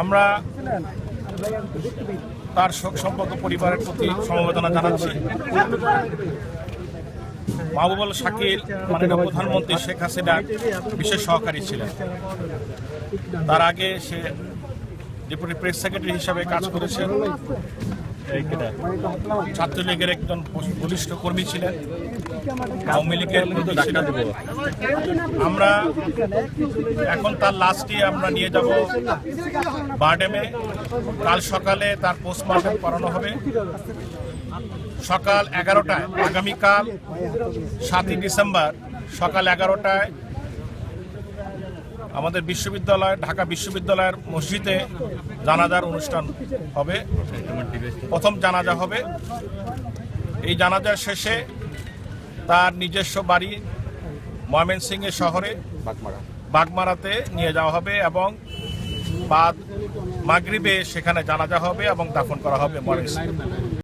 আমরা তার শোক সম্পর্ক পরিবারের প্রতি সমবেদনা জানাচ্ছি। মাহবুবুল শাকিল, মাননীয় প্রধানমন্ত্রী শেখ হাসিনা বিশেষ সহকারী ছিলেন। তার আগে সে ডেপুটি প্রেস সেক্রেটারি হিসাবে কাজ করেছেন। ছাত্রলীগের একজন বলিষ্ঠ কর্মী ছিলেন। আওয়ামী লীগের আমরা এখন তার লাস্টে আমরা নিয়ে যাব বারডেমে। কাল সকালে তার পোস্টমর্টম করানো হবে। সকাল এগারোটায়, আগামীকাল সাতই ডিসেম্বর, সকাল এগারোটায় আমাদের বিশ্ববিদ্যালয় ঢাকা বিশ্ববিদ্যালয়ের মসজিদে জানাজার অনুষ্ঠান হবে। প্রথম জানাজা হবে। এই জানাজার শেষে তার নিজস্ব বাড়ি ময়মনসিংহের শহরে বাগমারাতে নিয়ে যাওয়া হবে এবং বাদ মাগরিবে সেখানে জানাজা হবে এবং দাফন করা হবে ময়মনসিংহে।